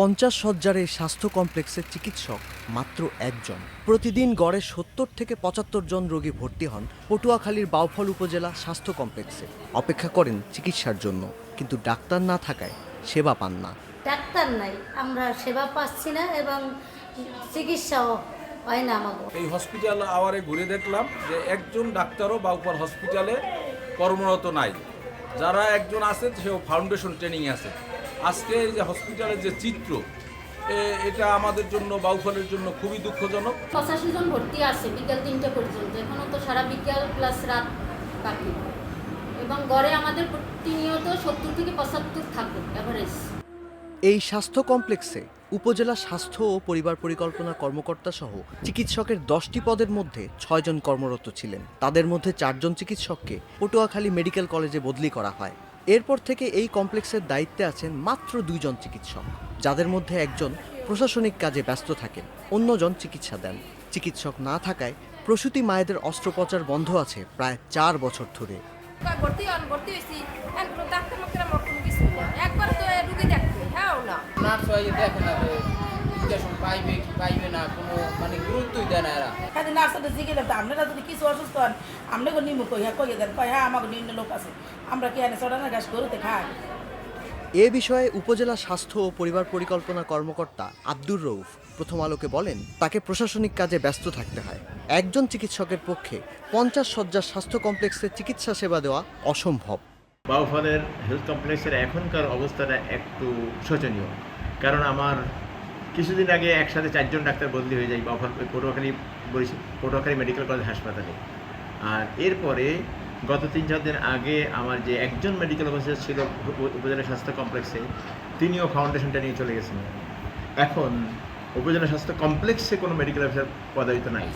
পঞ্চাশ সজ্জার এই স্বাস্থ্য কমপ্লেক্সের চিকিৎসক মাত্র একজন। প্রতিদিন গড়ে সত্তর থেকে পঁচাত্তর জন রোগী ভর্তি হন পটুয়াখালীর বাউফল উপজেলা স্বাস্থ্য কমপ্লেক্সে। অপেক্ষা করেন চিকিৎসার জন্য কিন্তু ডাক্তার না থাকায় সেবা পান না। ডাক্তার নাই আমরা সেবা পাচ্ছি না এবং চিকিৎসাও হয় না আমাকে এই হসপিটাল আওয়ারে ঘুরে দেখলাম যে একজন ডাক্তারও বাউপার হসপিটালে কর্মরত নাই। যারা একজন আছে সেও ফাউন্ডেশন ট্রেনিংয়ে আছে। আজকে এই যে হসপিটালের যে চিত্র এটা আমাদের জন্য বাউফলের জন্য খুবই দুঃখজনক। পঁচাশি জন ভর্তি আছে বিকেল তিনটে পর্যন্ত। এখনও তো সারা বিকেল প্লাস রাত বাকি। এবং গড়ে আমাদের প্রতিনিয়ত সত্তর থেকে পঁচাত্তর থাকে অ্যাভারেজ এই স্বাস্থ্য কমপ্লেক্সে উপজেলা স্বাস্থ্য ও পরিবার পরিকল্পনা কর্মকর্তা সহ চিকিৎসকের দশটি পদের মধ্যে ছয়জন কর্মরত ছিলেন। তাদের মধ্যে চারজন চিকিৎসককে পটুয়াখালী মেডিকেল কলেজে বদলি করা হয়। এরপর থেকে এই কমপ্লেক্সের দায়িত্বে আছেন মাত্র দুইজন চিকিৎসক যাদের মধ্যে একজন প্রশাসনিক কাজে ব্যস্ত থাকেন অন্যজন চিকিৎসা দেন। চিকিৎসক না থাকায় প্রসূতি মায়েদের অস্ত্রোপচার বন্ধ আছে প্রায় চার বছর ধরে। একবার তো রুগী হ্যাঁ না নার্স হয়ে দেখে না যে ইনজেকশন পাইবে কি পাইবে না কোনো মানে গুরুত্বই দেয় না এরা। খালি নার্সটা জিজ্ঞেস করতে আপনারা যদি কিছু অসুস্থ হন আপনাকে নিমু কই হ্যাঁ কইয়ে দেন কই হ্যাঁ আমাকে নিম্ন লোক আছে আমরা কি এনে চড়ানো গাছ গরুতে খাই? এ বিষয়ে উপজেলা স্বাস্থ্য ও পরিবার পরিকল্পনা কর্মকর্তা আব্দুর রউফ প্রথম আলোকে বলেন তাকে প্রশাসনিক কাজে ব্যস্ত থাকতে হয়। একজন চিকিৎসকের পক্ষে পঞ্চাশ শয্যার স্বাস্থ্য কমপ্লেক্সে চিকিৎসা সেবা দেওয়া অসম্ভব। বাউফলের হেলথ কমপ্লেক্সের এখনকার অবস্থাটা একটু শোচনীয়। কারণ আমার কিছুদিন আগে একসাথে চারজন ডাক্তার বদলি হয়ে যায় বা পটুয়াখালী বরিশাল পটুয়াখালী মেডিকেল কলেজ হাসপাতালে। আর এরপরে গত তিন চার দিন আগে আমার যে একজন মেডিকেল অফিসার ছিল উপজেলা স্বাস্থ্য কমপ্লেক্সে তিনিও ফাউন্ডেশনটা নিয়ে চলে গেছেন। এখন উপজেলা স্বাস্থ্য কমপ্লেক্সে কোনো মেডিকেল অফিসার পদায়িত নাই।